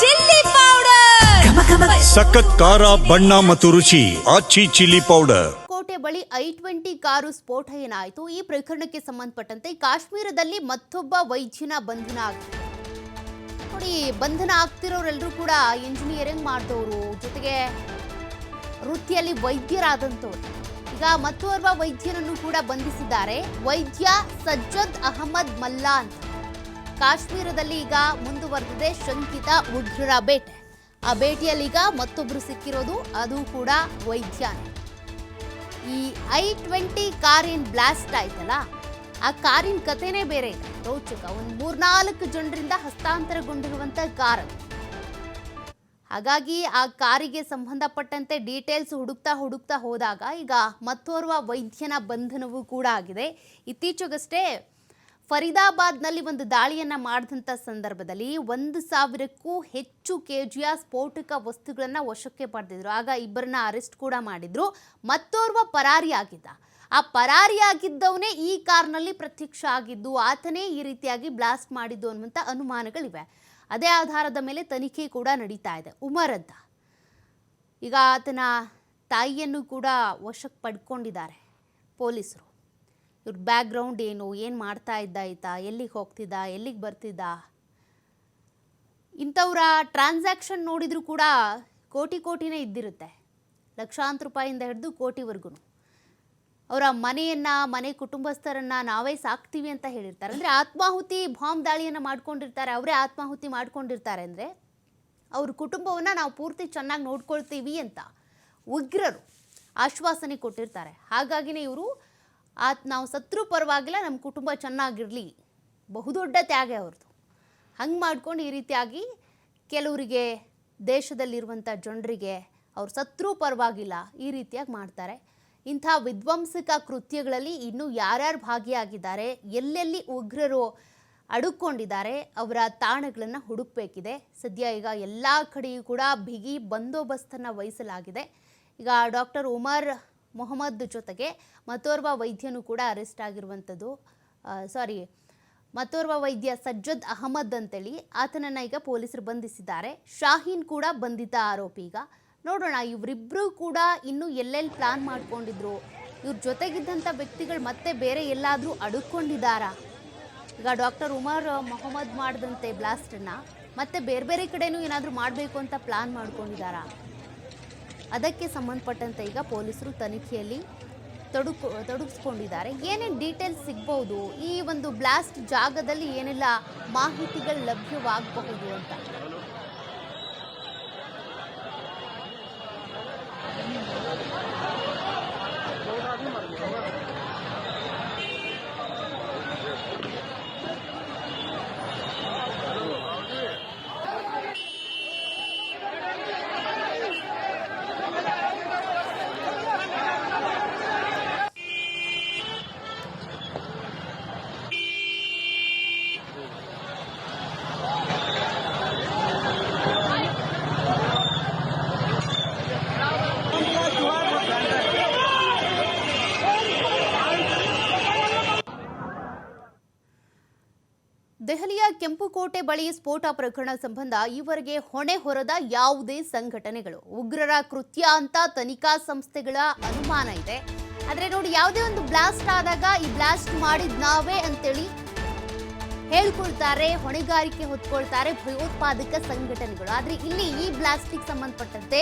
Chilli powder. ಸಖತ್ ಖಾರ ಬಣ್ಣ ಮತ್ತು ರುಚಿ ಆಚಿ ಚಿಲ್ಲಿ ಪೌಡರ್. ಕೋಟೆ ಬಳಿ ಐ ಟ್ವೆಂಟಿ ಕಾರು ಸ್ಫೋಟ ಏನಾಯಿತು ಈ ಪ್ರಕರಣಕ್ಕೆ ಸಂಬಂಧಪಟ್ಟಂತೆ ಕಾಶ್ಮೀರದಲ್ಲಿ ಮತ್ತೊಬ್ಬ ವೈದ್ಯನ ಬಂಧನ ಆಗಿದೆ ನೋಡಿ ಬಂಧನ ಆಗ್ತಿರೋರೆಲ್ಲರೂ ಕೂಡ ಇಂಜಿನಿಯರಿಂಗ್ ಮಾಡಿದವರು. ಜೊತೆಗೆ ವೃತ್ತಿಯಲ್ಲಿ ವೈದ್ಯರಾದಂಥವ್ರು. ಈಗ ಮತ್ತೋರ್ವ ವೈದ್ಯನನ್ನು ಕೂಡ ಬಂಧಿಸಿದ್ದಾರೆ. ವೈದ್ಯ ಸಜ್ಜದ್ ಅಹಮದ್ ಮಲ್ಲಾ ಅಂತ. ಕಾಶ್ಮೀರದಲ್ಲಿ ಈಗ ಮುಂದುವರೆದಿದೆ ಶಂಕಿತ ಉಗ್ರರ ಬೇಟೆ. ಆ ಭೇಟಿಯಲ್ಲಿ ಈಗ ಮತ್ತೊಬ್ಬರು ಸಿಕ್ಕಿರೋದು, ಅದು ಕೂಡ ವೈದ್ಯನೇ ಈ ಐ ಟ್ವೆಂಟಿ ಕಾರಿನ ಬ್ಲಾಸ್ಟ್ ಆಯ್ತಲ್ಲ, ಆ ಕಾರಿನ ಕಥೆನೇ ಬೇರೆ ಇದೆ. ರೋಚಕ, ಒಂದು ಮೂರ್ನಾಲ್ಕು ಜನರಿಂದ ಹಸ್ತಾಂತರಗೊಂಡಿರುವಂತ ಕಾರ್ ಹಾಗಾಗಿ ಆ ಕಾರಿಗೆ ಸಂಬಂಧಪಟ್ಟಂತೆ ಡೀಟೇಲ್ಸ್ ಹುಡುಕ್ತಾ ಹುಡುಕ್ತಾ ಹೋದಾಗ ಈಗ ಮತ್ತೋರ್ವ ವೈದ್ಯನ ಬಂಧನವೂ ಕೂಡ ಆಗಿದೆ. ಇತ್ತೀಚೆಗಷ್ಟೇ ಫರೀದಾಬಾದ್ನಲ್ಲಿ ಒಂದು ದಾಳಿಯನ್ನು ಮಾಡಿದಂಥ ಸಂದರ್ಭದಲ್ಲಿ ಒಂದು ಸಾವಿರಕ್ಕೂ ಹೆಚ್ಚು ಕೆಜಿಯ ಸ್ಫೋಟಕ ವಸ್ತುಗಳನ್ನು ವಶಕ್ಕೆ ಪಡೆದಿದ್ರು. ಆಗ ಇಬ್ಬರನ್ನ ಅರೆಸ್ಟ್ ಕೂಡ ಮಾಡಿದ್ರು. ಮತ್ತೋರ್ವ ಪರಾರಿಯಾಗಿದ್ದ. ಆ ಪರಾರಿಯಾಗಿದ್ದವನೇ ಈ ಕಾರ್ನಲ್ಲಿ ಪ್ರತ್ಯಕ್ಷ ಆಗಿದ್ದು, ಆತನೇ ಈ ರೀತಿಯಾಗಿ ಬ್ಲಾಸ್ಟ್ ಮಾಡಿದ್ದು ಅನ್ನುವಂಥ ಅನುಮಾನಗಳಿವೆ. ಅದೇ ಆಧಾರದ ಮೇಲೆ ತನಿಖೆ ಕೂಡ ನಡೀತಾ ಇದೆ. ಉಮರ್ ಅಂತ ಈಗ ಆತನ ತಾಯಿಯನ್ನು ಕೂಡ ವಶಕ್ಕೆ ಪಡ್ಕೊಂಡಿದ್ದಾರೆ ಪೊಲೀಸರು. ಇವ್ರ ಬ್ಯಾಕ್ಗ್ರೌಂಡ್ ಏನು ಏನು ಮಾಡ್ತಾ ಇದ್ದ ಆಯ್ತ ಎಲ್ಲಿಗೆ ಹೋಗ್ತಿದ್ದ, ಎಲ್ಲಿಗೆ ಬರ್ತಿದ್ದ? ಇಂಥವ್ರ ಟ್ರಾನ್ಸಾಕ್ಷನ್ ನೋಡಿದರೂ ಕೂಡ ಕೋಟಿ ಕೋಟಿನೇ ಇದ್ದಿರುತ್ತೆ. ಲಕ್ಷಾಂತರ ರೂಪಾಯಿಂದ ಹಿಡಿದು ಕೋಟಿವರೆಗೂ ಅವರ ಮನೆಯನ್ನು, ಮನೆ ಕುಟುಂಬಸ್ಥರನ್ನು ನಾವೇ ಸಾಕ್ತೀವಿ ಅಂತ ಹೇಳಿರ್ತಾರೆ. ಅಂದರೆ ಆತ್ಮಾಹುತಿ ಬಾಂಬ್ ದಾಳಿಯನ್ನು ಮಾಡ್ಕೊಂಡಿರ್ತಾರೆ, ಅವರೇ ಆತ್ಮಾಹುತಿ ಮಾಡ್ಕೊಂಡಿರ್ತಾರೆ ಅಂದರೆ ಅವ್ರ ಕುಟುಂಬವನ್ನು ನಾವು ಪೂರ್ತಿ ಚೆನ್ನಾಗಿ ನೋಡ್ಕೊಳ್ತೀವಿ ಅಂತ ಉಗ್ರರು ಆಶ್ವಾಸನೆ ಕೊಟ್ಟಿರ್ತಾರೆ. ಹಾಗಾಗಿನೇ ಇವರು ಆತ್ ನಾವು ಸತ್ರು ಪರವಾಗಿಲ್ಲ ನಮ್ಮ ಕುಟುಂಬ ಚೆನ್ನಾಗಿರಲಿ. ಬಹುದೊಡ್ಡ ತ್ಯಾಗ ಅವ್ರದ್ದು ಹಂಗೆ ಮಾಡ್ಕೊಂಡು ಈ ರೀತಿಯಾಗಿ ಕೆಲವರಿಗೆ ದೇಶದಲ್ಲಿರುವಂಥ ಜನರಿಗೆ ಅವ್ರು ಸತ್ರೂ ಪರವಾಗಿಲ್ಲ, ಈ ರೀತಿಯಾಗಿ ಮಾಡ್ತಾರೆ. ಇಂಥ ವಿಧ್ವಂಸಕ ಕೃತ್ಯಗಳಲ್ಲಿ ಇನ್ನೂ ಯಾರ್ಯಾರು ಭಾಗಿಯಾಗಿದ್ದಾರೆ, ಎಲ್ಲೆಲ್ಲಿ ಉಗ್ರರು ಅಡುಕೊಂಡಿದ್ದಾರೆ, ಅವರ ತಾಣಗಳನ್ನು ಹುಡುಕಬೇಕಿದೆ. ಸದ್ಯ ಈಗ ಎಲ್ಲ ಕಡೆಯೂ ಕೂಡ ಬಿಗಿ ಬಂದೋಬಸ್ತನ್ನು ವಹಿಸಲಾಗಿದೆ. ಈಗ ಡಾಕ್ಟರ್ ಉಮರ್ ಮೊಹಮ್ಮದ್ ಜೊತೆಗೆ ಮತ್ತೋರ್ವ ವೈದ್ಯನು ಕೂಡ ಅರೆಸ್ಟ್ ಆಗಿರುವಂಥದ್ದು. ಸಾರಿ ಮತ್ತೋರ್ವ ವೈದ್ಯ ಸಜ್ಜದ್ ಅಹಮದ್ ಅಂತೇಳಿ ಆತನನ್ನ ಈಗ ಪೊಲೀಸರು ಬಂಧಿಸಿದ್ದಾರೆ. ಶಾಹೀನ್ ಕೂಡ ಬಂಧಿತ ಆರೋಪಿ ಈಗ. ನೋಡೋಣ ಇವರಿಬ್ಬರು ಕೂಡ ಇನ್ನು ಎಲ್ಲೆಲ್ಲಿ ಪ್ಲಾನ್ ಮಾಡ್ಕೊಂಡಿದ್ರು? ಇವ್ರ ಜೊತೆಗಿದ್ದಂಥ ವ್ಯಕ್ತಿಗಳು ಮತ್ತೆ ಬೇರೆ ಎಲ್ಲಾದರೂ ಅಡುಕೊಂಡಿದ್ದಾರಾ? ಈಗ ಡಾಕ್ಟರ್ ಉಮರ್ ಮೊಹಮ್ಮದ್ ಮಾಡಿದಂತೆ ಬ್ಲಾಸ್ಟನ್ನು ಮತ್ತೆ ಬೇರೆ ಬೇರೆ ಕಡೆನೂ ಏನಾದರೂ ಮಾಡಬೇಕು ಅಂತ ಪ್ಲಾನ್ ಮಾಡ್ಕೊಂಡಿದ್ದಾರಾ? ಅದಕ್ಕೆ ಸಂಬಂಧಪಟ್ಟಂತೆ ಈಗ ಪೊಲೀಸರು ತನಿಖೆಯಲ್ಲಿ ತೊಡಕು, ತೊಡಗಿಸ್ಕೊಂಡಿದ್ದಾರೆ. ಏನೇನು ಡೀಟೇಲ್ಸ್ ಸಿಗ್ಬೋದು ಈ ಒಂದು ಬ್ಲಾಸ್ಟ್ ಜಾಗದಲ್ಲಿ ಏನೆಲ್ಲ ಮಾಹಿತಿಗಳು ಲಭ್ಯವಾಗಬಹುದು ಅಂತ? ದೆಹಲಿಯ ಕೆಂಪುಕೋಟೆ ಬಳಿ ಸ್ಫೋಟ ಪ್ರಕರಣ ಸಂಬಂಧ ಈವರೆಗೆ ಹೊಣೆ ಹೊರದ ಯಾವುದೇ ಸಂಘಟನೆಗಳು. ಉಗ್ರರ ಕೃತ್ಯ ಅಂತ ತನಿಖಾ ಸಂಸ್ಥೆಗಳ ಅನುಮಾನ ಇದೆ. ಆದ್ರೆ ನೋಡಿ, ಯಾವುದೇ ಒಂದು ಬ್ಲಾಸ್ಟ್ ಆದಾಗ ಈ ಬ್ಲಾಸ್ಟ್ ಮಾಡಿದ್ ನಾವೇ ಅಂತೇಳಿ ಹೇಳ್ಕೊಳ್ತಾರೆ, ಹೊಣೆಗಾರಿಕೆ ಹೊತ್ಕೊಳ್ತಾರೆ ಭಯೋತ್ಪಾದಕ ಸಂಘಟನೆಗಳು. ಆದ್ರೆ ಇಲ್ಲಿ ಈ ಬ್ಲಾಸ್ಟಿಗೆ ಸಂಬಂಧಪಟ್ಟಂತೆ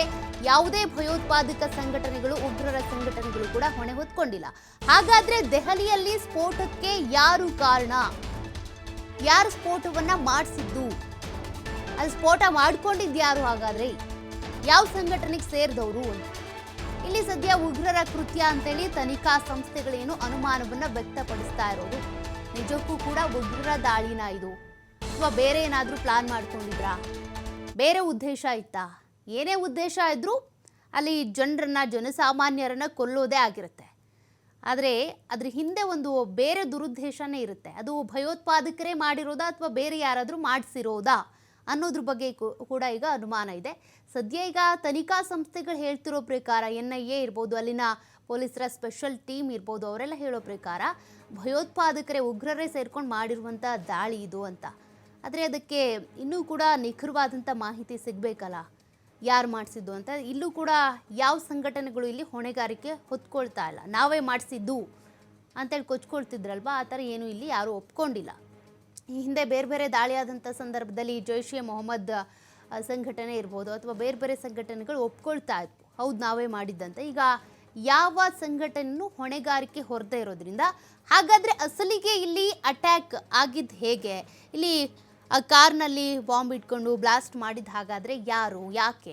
ಯಾವುದೇ ಭಯೋತ್ಪಾದಕ ಸಂಘಟನೆಗಳು, ಉಗ್ರರ ಸಂಘಟನೆಗಳು ಕೂಡ ಹೊಣೆ ಹೊತ್ಕೊಂಡಿಲ್ಲ. ಹಾಗಾದ್ರೆ ದೆಹಲಿಯಲ್ಲಿ ಸ್ಫೋಟಕ್ಕೆ ಯಾರು ಕಾರಣ? ಯಾರು ಸ್ಫೋಟವನ್ನ ಮಾಡಿಸಿದ್ದು? ಅಲ್ಲಿ ಸ್ಫೋಟ ಯಾರು ಹಾಗಾದ್ರೆ? ಯಾವ ಸಂಘಟನೆಗೆ ಸೇರಿದವರು ಅಂತ. ಇಲ್ಲಿ ಸದ್ಯ ಉಗ್ರರ ಕೃತ್ಯ ಅಂತೇಳಿ ತನಿಖಾ ಸಂಸ್ಥೆಗಳೇನು ಅನುಮಾನವನ್ನ ವ್ಯಕ್ತಪಡಿಸ್ತಾ ಇರೋದು. ನಿಜಕ್ಕೂ ಕೂಡ ಉಗ್ರರ ದಾಳಿನ ಇದು. ಅಥವಾ ಬೇರೆ ಏನಾದರೂ ಪ್ಲಾನ್ ಮಾಡ್ಕೊಂಡಿದ್ರಾ? ಬೇರೆ ಉದ್ದೇಶ ಇತ್ತಾ? ಏನೇ ಉದ್ದೇಶ ಇದ್ರೂ ಅಲ್ಲಿ ಜನರನ್ನ, ಜನಸಾಮಾನ್ಯರನ್ನ ಕೊಲ್ಲೋದೇ ಆಗಿರುತ್ತೆ. ಆದರೆ ಅದ್ರ ಹಿಂದೆ ಒಂದು ಬೇರೆ ದುರುದ್ದೇಶನೇ ಇರುತ್ತೆ. ಅದು ಭಯೋತ್ಪಾದಕರೇ ಮಾಡಿರೋದಾ ಅಥವಾ ಬೇರೆ ಯಾರಾದರೂ ಮಾಡಿಸಿರೋದಾ ಅನ್ನೋದ್ರ ಬಗ್ಗೆ ಕೂಡ ಈಗ ಅನುಮಾನ ಇದೆ. ಸದ್ಯ ಈಗ ತನಿಖಾ ಸಂಸ್ಥೆಗಳು ಹೇಳ್ತಿರೋ ಪ್ರಕಾರ, ಎನ್ ಐ ಎ ಇರ್ಬೋದು, ಅಲ್ಲಿನ ಪೊಲೀಸರ ಸ್ಪೆಷಲ್ ಟೀಮ್ ಇರ್ಬೋದು, ಅವರೆಲ್ಲ ಹೇಳೋ ಪ್ರಕಾರ ಭಯೋತ್ಪಾದಕರೇ ಉಗ್ರರೇ ಸೇರ್ಕೊಂಡು ಮಾಡಿರುವಂಥ ದಾಳಿ ಇದು ಅಂತ. ಆದರೆ ಅದಕ್ಕೆ ಇನ್ನೂ ಕೂಡ ನಿಖರವಾದಂಥ ಮಾಹಿತಿ ಸಿಗಬೇಕಲ್ಲ? ಯಾರು ಮಾಡಿಸಿದ್ದು ಅಂತ ಇಲ್ಲೂ ಕೂಡ ಯಾವ ಸಂಘಟನೆಗಳು ಇಲ್ಲಿ ಹೊಣೆಗಾರಿಕೆ ಹೊತ್ಕೊಳ್ತಾ ಇಲ್ಲ. ನಾವೇ ಮಾಡಿಸಿದ್ದು ಅಂತೇಳಿ ಕೊಚ್ಕೊಳ್ತಿದ್ರಲ್ವ? ಆ ಥರ ಏನು ಇಲ್ಲಿ ಯಾರೂ ಒಪ್ಕೊಂಡಿಲ್ಲ. ಈ ಹಿಂದೆ ಬೇರೆ ಬೇರೆ ದಾಳಿಯಾದಂಥ ಸಂದರ್ಭದಲ್ಲಿ ಜೈಷ್ ಎ ಮೊಹಮ್ಮದ್ ಸಂಘಟನೆ ಇರ್ಬೋದು ಅಥವಾ ಬೇರೆ ಬೇರೆ ಸಂಘಟನೆಗಳು ಒಪ್ಕೊಳ್ತಾ ಇದ್ವು. ಹೌದು, ನಾವೇ ಮಾಡಿದ್ದಂತ. ಈಗ ಯಾವ ಸಂಘಟನೆಯೂ ಹೊಣೆಗಾರಿಕೆ ಹೊರದೆ ಇರೋದ್ರಿಂದ ಹಾಗಾದರೆ ಅಸಲಿಗೆ ಇಲ್ಲಿ ಅಟ್ಯಾಕ್ ಆಗಿದ್ದು ಹೇಗೆ? ಇಲ್ಲಿ ಕಾರ್ನಲ್ಲಿ ಬಾಂಬ್ ಇಟ್ಕೊಂಡು ಬ್ಲಾಸ್ಟ್ ಮಾಡಿದ ಹಾಗಾದರೆ ಯಾರು? ಯಾಕೆ?